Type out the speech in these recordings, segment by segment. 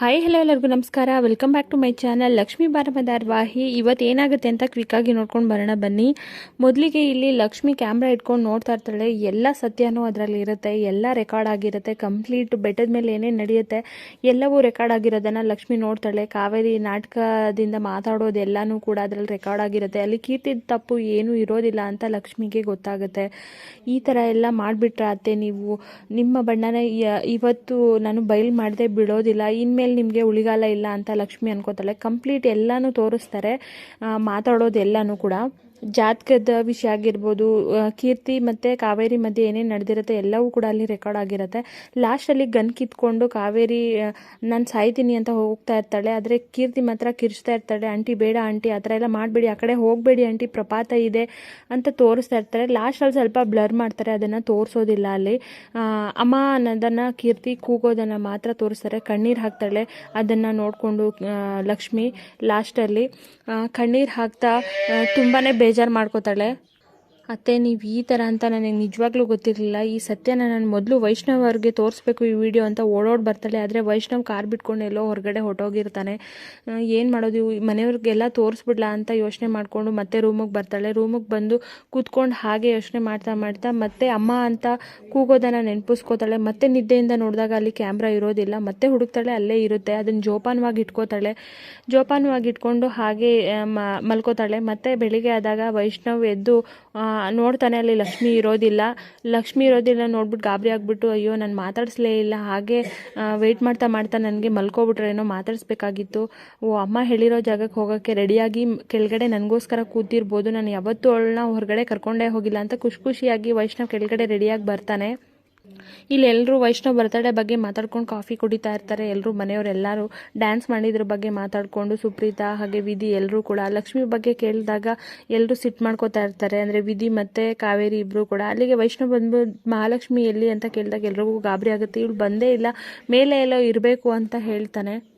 Hi hello ಎಲ್ಲರಿಗೂ ನಮಸ್ಕಾರ. Welcome back to my channel Lakshmi Baramma ಧಾರವಾಹಿ ಇವತ್ತು ಏನಾಗುತ್ತೆ ಅಂತ ಕ್ವಿಕ್ಕಾಗಿ ನೋಡ್ಕೊಂಡು ಬರೋಣ ಬನ್ನಿ. ಮೊದಲಿಗೆ ಇಲ್ಲಿ ಲಕ್ಷ್ಮಿ ಕ್ಯಾಮ್ರಾ ಇಟ್ಕೊಂಡು ನೋಡ್ತಾ ಇರ್ತಾಳೆ. ಎಲ್ಲ ಸತ್ಯನೂ ಅದರಲ್ಲಿ ಇರುತ್ತೆ. ಎಲ್ಲ ರೆಕಾರ್ಡ್ ಆಗಿರುತ್ತೆ. ಕಂಪ್ಲೀಟ್ ಬೆಟ್ಟದ ಮೇಲೆ ಏನೇನು ನಡೆಯುತ್ತೆ ಎಲ್ಲವೂ ರೆಕಾರ್ಡ್ ಆಗಿರೋದನ್ನು ಲಕ್ಷ್ಮಿ ನೋಡ್ತಾಳೆ. ಕಾವೇರಿ ನಾಟಕದಿಂದ ಮಾತಾಡೋದೆಲ್ಲನೂ ಕೂಡ ಅದರಲ್ಲಿ ರೆಕಾರ್ಡ್ ಆಗಿರುತ್ತೆ. ಅಲ್ಲಿ ಕೀರ್ತಿದ ತಪ್ಪು ಏನೂ ಇರೋದಿಲ್ಲ ಅಂತ ಲಕ್ಷ್ಮಿಗೆ ಗೊತ್ತಾಗುತ್ತೆ. ಈ ಥರ ಎಲ್ಲ ಮಾಡಿಬಿಟ್ರೆ ಅತ್ತೆ ನೀವು. ನಿಮ್ಮ ಬಣ್ಣನ ಇವತ್ತು ನಾನು ಬಯಲು ಮಾಡದೆ ಬಿಡೋದಿಲ್ಲ. ಇನ್ಮೇಲೆ ನಿಮಗೆ ಉಳಿಗಾಲ ಇಲ್ಲ ಅಂತ ಲಕ್ಷ್ಮಿ ಅನ್ಕೋತಾಳೆ. ಕಂಪ್ಲೀಟ್ ಎಲ್ಲನೂ ತೋರಿಸ್ತಾರೆ. ಮಾತಾಡೋದು ಎಲ್ಲಾನು ಕೂಡ. ಜಾತಕದ ವಿಷಯ ಆಗಿರ್ಬೋದು ಕೀರ್ತಿ ಮತ್ತು ಕಾವೇರಿ ಮಧ್ಯೆ ಏನೇನು ನಡೆದಿರುತ್ತೆ ಎಲ್ಲವೂ ಕೂಡ ಅಲ್ಲಿ ರೆಕಾರ್ಡ್ ಆಗಿರುತ್ತೆ. ಲಾಸ್ಟಲ್ಲಿ ಗನ್ ಕಿತ್ಕೊಂಡು ಕಾವೇರಿ ನಾನು ಸಾಯ್ತೀನಿ ಅಂತ ಹೋಗ್ತಾ ಇರ್ತಾಳೆ. ಆದರೆ ಕೀರ್ತಿ ಮಾತ್ರ ಕಿರ್ಚ್ತಾ ಇರ್ತಾಳೆ. ಆಂಟಿ, ಬೇಡ ಆಂಟಿ, ಆ ಥರ ಎಲ್ಲ ಮಾಡಬೇಡಿ. ಆ ಕಡೆ ಹೋಗಬೇಡಿ ಆಂಟಿ, ಪ್ರಪಾತ ಇದೆ ಅಂತ ತೋರಿಸ್ತಾ ಇರ್ತಾರೆ. ಲಾಸ್ಟಲ್ಲಿ ಸ್ವಲ್ಪ ಬ್ಲರ್ ಮಾಡ್ತಾರೆ, ಅದನ್ನು ತೋರಿಸೋದಿಲ್ಲ ಅಲ್ಲಿ. ಅಮ್ಮ ಅನ್ನೋದನ್ನು, ಕೀರ್ತಿ ಕೂಗೋದನ್ನು ಮಾತ್ರ ತೋರಿಸ್ತಾರೆ. ಕಣ್ಣೀರು ಹಾಕ್ತಾಳೆ. ಅದನ್ನು ನೋಡಿಕೊಂಡು ಲಕ್ಷ್ಮಿ ಲಾಸ್ಟಲ್ಲಿ ಕಣ್ಣೀರು ಹಾಕ್ತಾ ತುಂಬಾ ಬೇಜಾರು ಮಾಡ್ಕೋತಾಳೆ. ಅತ್ತೆ, ನೀವು ಈ ಥರ ಅಂತ ನನಗೆ ನಿಜವಾಗ್ಲೂ ಗೊತ್ತಿರಲಿಲ್ಲ. ಈ ಸತ್ಯನ ನಾನು ಮೊದಲು ವೈಷ್ಣವ್ ಅವ್ರಿಗೆ ತೋರಿಸ್ಬೇಕು ಈ ವಿಡಿಯೋ ಅಂತ ಓಡೋಡಿ ಬರ್ತಾಳೆ. ಆದರೆ ವೈಷ್ಣವ್ ಕಾರ್ ಬಿಟ್ಕೊಂಡು ಎಲ್ಲೋ ಹೊರಗಡೆ ಹೊಟ್ಟೋಗಿರ್ತಾನೆ ಏನು ಮಾಡೋದು? ಮನೆಯವ್ರಿಗೆಲ್ಲ ತೋರಿಸ್ಬಿಡ್ಲಾ ಅಂತ ಯೋಚನೆ ಮಾಡಿಕೊಂಡು ಮತ್ತೆ ರೂಮಿಗೆ ಬರ್ತಾಳೆ. ರೂಮಿಗೆ ಬಂದು ಕೂತ್ಕೊಂಡು ಹಾಗೆ ಯೋಚನೆ ಮಾಡ್ತಾ ಮಾಡ್ತಾ ಮತ್ತೆ ಅಮ್ಮ ಅಂತ ಕೂಗೋದನ್ನು ನೆನಪಿಸ್ಕೋತಾಳೆ. ಮತ್ತೆ ನಿದ್ದೆಯಿಂದ ನೋಡಿದಾಗ ಅಲ್ಲಿ ಕ್ಯಾಮ್ರಾ ಇರೋದಿಲ್ಲ. ಮತ್ತೆ ಹುಡುಕ್ತಾಳೆ, ಅಲ್ಲೇ ಇರುತ್ತೆ. ಅದನ್ನು ಜೋಪಾನವಾಗಿ ಇಟ್ಕೋತಾಳೆ. ಜೋಪಾನವಾಗಿ ಇಟ್ಕೊಂಡು ಹಾಗೆ ಮಲ್ಕೋತಾಳೆ. ಮತ್ತೆ ಬೆಳಿಗ್ಗೆ ಆದಾಗ ವೈಷ್ಣವ್ ಎದ್ದು ನೋಡ್ತಾನೆ ಅಲ್ಲಿ ಲಕ್ಷ್ಮಿ ಇರೋದಿಲ್ಲ. ಲಕ್ಷ್ಮಿ ಇರೋದಿಲ್ಲ ನೋಡ್ಬಿಟ್ಟು ಗಾಬರಿ ಆಗ್ಬಿಟ್ಟು, ಅಯ್ಯೋ, ನಾನು ಮಾತಾಡಿಸ್ಲೇ ಇಲ್ಲ. ಹಾಗೆ ವೆಯ್ಟ್ ಮಾಡ್ತಾ ಮಾಡ್ತಾ ನನಗೆ ಮಲ್ಕೋಬಿಟ್ರೇನೋ ಮಾತಾಡಿಸ್ಬೇಕಾಗಿತ್ತು. ಓ, ಅಮ್ಮ ಹೇಳಿರೋ ಜಾಗಕ್ಕೆ ಹೋಗೋಕ್ಕೆ ರೆಡಿಯಾಗಿ ಕೆಳಗಡೆ ನನಗೋಸ್ಕರ ಕೂತಿರ್ಬೋದು. ನಾನು ಯಾವತ್ತೂ ಅವಳನ್ನ ಹೊರಗಡೆ ಕರ್ಕೊಂಡೇ ಹೋಗಿಲ್ಲ. ಅಂತ ಖುಷಿ ಖುಷಿಯಾಗಿ ವೈಷ್ಣವ್ ಕೆಳಗಡೆ ರೆಡಿಯಾಗಿ ಬರ್ತಾನೆ. ಇಲ್ಲಿ ಎಲ್ಲರೂ ವೈಷ್ಣವ್ ಬರ್ತಡೇ ಬಗ್ಗೆ ಮಾತಾಡ್ಕೊಂಡು ಕಾಫಿ ಕುಡಿತಾ ಇರ್ತಾರೆ. ಎಲ್ಲರೂ ಮನೆಯವರೆಲ್ಲರೂ ಡ್ಯಾನ್ಸ್ ಮಾಡಿದ್ರ ಬಗ್ಗೆ ಮಾತಾಡಿಕೊಂಡು ಸುಪ್ರೀತಾ ಹಾಗೆ ವಿಧಿ ಎಲ್ಲರೂ ಕೂಡ. ಲಕ್ಷ್ಮಿ ಬಗ್ಗೆ ಕೇಳಿದಾಗ ಎಲ್ಲರೂ ಸಿಟ್ಟು ಮಾಡ್ಕೋತಾ ಇರ್ತಾರೆ. ಅಂದರೆ ವಿಧಿ ಮತ್ತು ಕಾವೇರಿ ಇಬ್ಬರು ಕೂಡ. ಅಲ್ಲಿಗೆ ವೈಷ್ಣವ್ ಬಂದು ಮಹಾಲಕ್ಷ್ಮಿ ಎಲ್ಲಿ ಅಂತ ಕೇಳಿದಾಗ ಎಲ್ರಿಗೂ ಗಾಬರಿ ಆಗುತ್ತೆ. ಇವಳು ಬಂದೇ ಇಲ್ಲ. ಮೇಲೆ ಎಲ್ಲೋ ಇರಬೇಕು ಅಂತ ಹೇಳ್ತಾನೆ.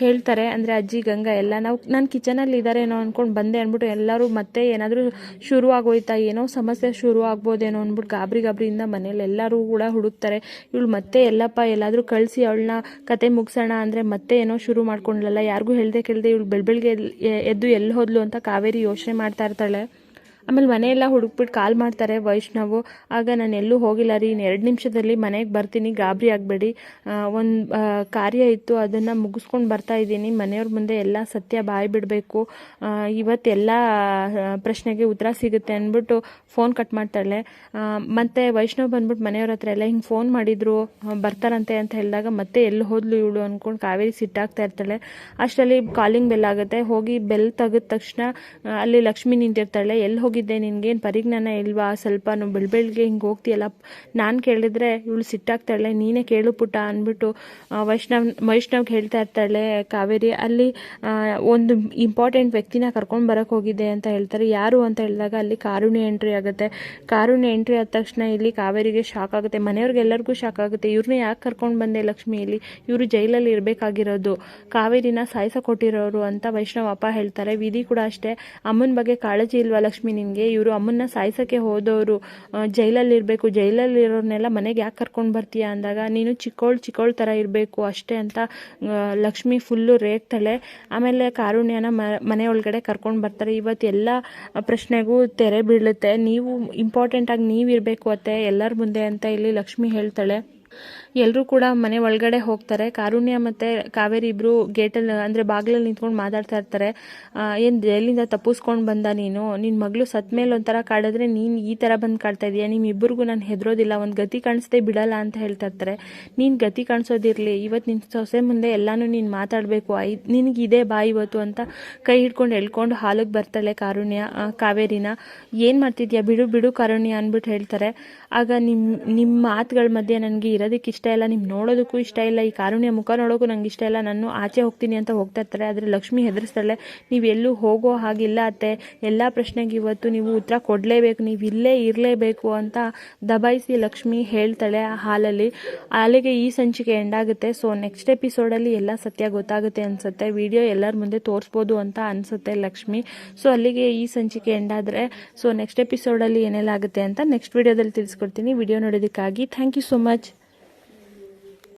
ಹೇಳ್ತಾರೆ ಅಂದರೆ, ಅಜ್ಜಿ, ಗಂಗಾ, ಎಲ್ಲ ನಾವು, ನಾನು ಕಿಚನಲ್ಲಿ ಇದ್ದಾರೇನೋ ಅಂದ್ಕೊಂಡು ಬಂದೆ ಅಂದ್ಬಿಟ್ಟು ಎಲ್ಲರೂ ಮತ್ತೆ ಏನಾದರೂ ಶುರು ಆಗೋಯ್ತಾ ಏನೋ ಸಮಸ್ಯೆ ಶುರು ಆಗ್ಬೋದೇನೋ ಅಂದ್ಬಿಟ್ಟು ಗಾಬರಿ ಗಾಬರಿಯಿಂದ ಮನೇಲಿ ಎಲ್ಲರೂ ಕೂಡ ಹುಡುಕ್ತಾರೆ. ಇವಳು ಮತ್ತೆ, ಎಲ್ಲಪ್ಪ, ಎಲ್ಲಾದರೂ ಕಳಿಸಿ ಅವಳನ್ನ ಕತೆ ಮುಗಿಸೋಣ ಅಂದರೆ ಮತ್ತೆ ಏನೋ ಶುರು ಮಾಡ್ಕೊಂಡ್ಲಲ್ಲ ಯಾರಿಗೂ ಹೇಳ್ದೆ ಕೇಳ್ದೆ ಇವಳು ಬೆಳ್ ಬೆಳಗ್ಗೆ ಎದ್ದು ಎಲ್ಲಿ ಹೋದ್ಲು ಅಂತ ಕಾವೇರಿ ಯೋಚನೆ ಮಾಡ್ತಾ ಇರ್ತಾಳೆ. ಆಮೇಲೆ ಮನೆಯೆಲ್ಲ ಹುಡುಕ್ಬಿಟ್ಟು ಕಾಲ್ ಮಾಡ್ತಾರೆ ವೈಷ್ಣವು. ಆಗ ನಾನು ಎಲ್ಲೂ ಹೋಗಿಲ್ಲ ರೀ ಇನ್ನು ಎರಡು ನಿಮಿಷದಲ್ಲಿ ಮನೆಗೆ ಬರ್ತೀನಿ, ಗಾಬರಿ ಆಗಬೇಡಿ. ಒಂದು ಕಾರ್ಯ ಇತ್ತು, ಅದನ್ನು ಮುಗಿಸ್ಕೊಂಡು ಬರ್ತಾ ಇದ್ದೀನಿ. ಮನೆಯವ್ರ ಮುಂದೆ ಎಲ್ಲ ಸತ್ಯ ಬಾಯಿ ಬಿಡಬೇಕು. ಇವತ್ತೆಲ್ಲ ಪ್ರಶ್ನೆಗೆ ಉತ್ತರ ಸಿಗುತ್ತೆ ಅಂದ್ಬಿಟ್ಟು ಫೋನ್ ಕಟ್ ಮಾಡ್ತಾಳೆ. ಮತ್ತು ವೈಷ್ಣವ್ ಬಂದ್ಬಿಟ್ಟು ಮನೆಯವ್ರ ಹತ್ರ ಎಲ್ಲ ಹಿಂಗೆ ಫೋನ್ ಮಾಡಿದ್ರು ಬರ್ತಾರಂತೆ ಅಂತ ಹೇಳಿದಾಗ ಮತ್ತೆ ಎಲ್ಲಿ ಹೋದ್ಲು ಇವಳು ಅಂದ್ಕೊಂಡು ಕಾವೇರಿ ಸಿಟ್ಟಾಗ್ತಾ ಇರ್ತಾಳೆ. ಅಷ್ಟರಲ್ಲಿ ಕಾಲಿಂಗ್ ಬೆಲ್ ಆಗುತ್ತೆ. ಹೋಗಿ ಬೆಲ್ ತೆಗೆದ ತಕ್ಷಣ ಅಲ್ಲಿ ಲಕ್ಷ್ಮಿ ನಿಂತಿರ್ತಾಳೆ. ಎಲ್ಲಿ ಹೋಗಿದ್ದೆ, ನಿನಗೇನು ಪರಿಜ್ಞಾನ ಇಲ್ವಾ? ಸ್ವಲ್ಪ ಬೆಳ್ ಬೆಳಗ್ಗೆ ಹಿಂಗೆ ಹೋಗ್ತೀಯಲ್ಲ. ನಾನು ಕೇಳಿದ್ರೆ ಇವಳು ಸಿಟ್ಟಾಗ್ತಾಳೆ, ನೀನೇ ಕೇಳು ಪುಟ್ಟ ಅಂದ್ಬಿಟ್ಟು ವೈಷ್ಣವ್ ವೈಷ್ಣವ್ಗೆ ಹೇಳ್ತಾ ಇರ್ತಾಳೆ ಕಾವೇರಿ. ಅಲ್ಲಿ ಒಂದು ಇಂಪಾರ್ಟೆಂಟ್ ವ್ಯಕ್ತಿನ ಕರ್ಕೊಂಡು ಬರೋಕೆ ಹೋಗಿದ್ದೆ ಅಂತ ಹೇಳ್ತಾರೆ. ಯಾರು ಅಂತ ಹೇಳಿದಾಗ ಅಲ್ಲಿ ಕಾರುಣ್ಯ ಎಂಟ್ರಿ ಆಗುತ್ತೆ. ಕಾರುಣ್ಯ ಎಂಟ್ರಿ ಆದ ತಕ್ಷಣ ಇಲ್ಲಿ ಕಾವೇರಿಗೆ ಶಾಕ್ ಆಗುತ್ತೆ. ಮನೆಯವ್ರಿಗೆಲ್ಲರಿಗೂ ಶಾಕ್ ಆಗುತ್ತೆ. ಇವ್ರನ್ನ ಯಾಕೆ ಕರ್ಕೊಂಡು ಬಂದೆ ಲಕ್ಷ್ಮಿ ಇಲ್ಲಿ? ಇವರು ಜೈಲಲ್ಲಿ ಇರಬೇಕಾಗಿರೋದು. ಕಾವೇರಿನ ಸಾಯಿಸ ಕೊಟ್ಟಿರೋರು ಅಂತ ವೈಷ್ಣವ ಅಪ್ಪ ಹೇಳ್ತಾರೆ. ವಿಧಿ ಕೂಡ ಅಷ್ಟೇ. ಅಮ್ಮನ ಬಗ್ಗೆ ಕಾಳಜಿ ಇಲ್ವಾ ಲಕ್ಷ್ಮಿ ನಿನಗೆ ಇವರು ಅಮ್ಮನ್ನ ಸಾಯಿಸೋಕ್ಕೆ ಹೋದವರು ಜೈಲಲ್ಲಿ ಇರಬೇಕು ಜೈಲಲ್ಲಿ ಇರೋರ್ನೆಲ್ಲ ಮನೆಗೆ ಯಾಕೆ ಕರ್ಕೊಂಡು ಬರ್ತೀಯ ಅಂದಾಗ, ನೀನು ಚಿಕ್ಕೋಳು ಚಿಕ್ಕೋಳು ಥರ ಇರಬೇಕು ಅಷ್ಟೇ ಅಂತ ಲಕ್ಷ್ಮಿ ಫುಲ್ಲು ರೇಗ್ತಾಳೆ. ಆಮೇಲೆ ಕಾರುಣ್ಯನ ಮನೆ ಒಳಗಡೆ ಕರ್ಕೊಂಡು ಬರ್ತಾರೆ. ಇವತ್ತು ಎಲ್ಲ ಪ್ರಶ್ನೆಗೂ ತೆರೆ ಬೀಳುತ್ತೆ. ನೀವು ಇಂಪಾರ್ಟೆಂಟಾಗಿ ನೀವಿರಬೇಕು ಅತ್ತೆ, ಎಲ್ಲರ ಮುಂದೆ ಅಂತ ಇಲ್ಲಿ ಲಕ್ಷ್ಮಿ ಹೇಳ್ತಾಳೆ. ಎಲ್ಲರೂ ಕೂಡ ಮನೆ ಒಳಗಡೆ ಹೋಗ್ತಾರೆ. ಕಾರುಣ್ಯ ಮತ್ತು ಕಾವೇರಿ ಇಬ್ಬರು ಗೇಟಲ್ಲಿ, ಅಂದರೆ ಬಾಗಿಲಲ್ಲಿ ನಿಂತ್ಕೊಂಡು ಮಾತಾಡ್ತಾ ಇರ್ತಾರೆ. ಏನು ಎಲ್ಲಿಂದ ತಪ್ಪಿಸ್ಕೊಂಡು ಬಂದ ನೀನು? ನಿನ್ನ ಮಗಳು ಸತ್ ಮೇಲೆ ಒಂಥರ ಕಾಡಿದ್ರೆ ನೀನು ಈ ಥರ ಬಂದು ಕಾಡ್ತಾ ಇದೀಯ? ನಿಮ್ಮಿಬ್ಬರಿಗೂ ನಾನು ಹೆದರೋದಿಲ್ಲ, ಒಂದು ಗತಿ ಕಾಣಿಸ್ದೆ ಬಿಡಲ್ಲ ಅಂತ ಹೇಳ್ತಾ ಇರ್ತಾರೆ. ನೀನು ಗತಿ ಕಾಣಿಸೋದಿರಲಿ ಇವತ್ತು ನಿನ್ನ ಸೊಸೆ ಮುಂದೆ ಎಲ್ಲನೂ ನೀನು ಮಾತಾಡಬೇಕು. ಐ, ನಿನಗೆ ಇದೇ ಬಾ ಇವತ್ತು ಅಂತ ಕೈ ಹಿಡ್ಕೊಂಡು ಎಳ್ಕೊಂಡು ಹಾಲಿಗೆ ಬರ್ತಾಳೆ ಕಾರುಣ್ಯ ಕಾವೇರಿನ. ಏನು ಮಾಡ್ತಿದ್ಯಾ? ಬಿಡು ಬಿಡು ಕಾರುಣ್ಯ ಅಂದ್ಬಿಟ್ಟು ಹೇಳ್ತಾರೆ. ಆಗ ನಿಮ್ಮ ನಿಮ್ಮ ಮಾತುಗಳ ಮಧ್ಯೆ ನನಗೆ ಇರೋದಕ್ಕೆ ಇಷ್ಟ ಇಲ್ಲ ನಿಮ್ಗೆ ನೋಡೋದಕ್ಕೂ ಇಷ್ಟ ಇಲ್ಲ, ಈ ಕಾರುಣ್ಯ ಮುಖ ನೋಡೋಕ್ಕೂ ನಂಗೆ ಇಷ್ಟ ಇಲ್ಲ, ನಾನು ಆಚೆ ಹೋಗ್ತೀನಿ ಅಂತ ಹೋಗ್ತಾ ಇರ್ತಾರೆ, ಆದರೆ ಲಕ್ಷ್ಮಿ ಹೆದರ್ಸ್ತಾಳೆ, ನೀವು ಎಲ್ಲೂ ಹೋಗೋ ಹಾಗಿಲ್ಲ ಅತ್ತೆ, ಎಲ್ಲ ಪ್ರಶ್ನೆಗೆ ಇವತ್ತು ನೀವು ಉತ್ತರ ಕೊಡಲೇಬೇಕು, ನೀವು ಇಲ್ಲೇ ಇರಲೇಬೇಕು ಅಂತ ದಬಾಯಿಸಿ ಲಕ್ಷ್ಮಿ ಹೇಳ್ತಾಳೆ ಆ ಹಾಲಲ್ಲಿ. ಅಲ್ಲಿಗೆ ಈ ಸಂಚಿಕೆ ಎಂಡಾಗುತ್ತೆ ಸೊ ನೆಕ್ಸ್ಟ್ ಎಪಿಸೋಡಲ್ಲಿ ಎಲ್ಲ ಸತ್ಯ ಗೊತ್ತಾಗುತ್ತೆ ಅನಿಸುತ್ತೆ ವಿಡಿಯೋ ಎಲ್ಲರ ಮುಂದೆ ತೋರಿಸ್ಬೋದು ಅಂತ ಅನಿಸುತ್ತೆ ಲಕ್ಷ್ಮಿ. ಸೊ ಅಲ್ಲಿಗೆ ಈ ಸಂಚಿಕೆ ಎಂಡಾದರೆ ಸೊ ನೆಕ್ಸ್ಟ್ ಎಪಿಸೋಡಲ್ಲಿ ಏನೆಲ್ಲ ಆಗುತ್ತೆ ಅಂತ ನೆಕ್ಸ್ಟ್ ವಿಡಿಯೋದಲ್ಲಿ ತಿಳಿಸ್ಕೊಡ್ತೀನಿ. ವಿಡಿಯೋ ನೋಡೋದಕ್ಕಾಗಿ ಥ್ಯಾಂಕ್ ಯು ಸೊ ಮಚ್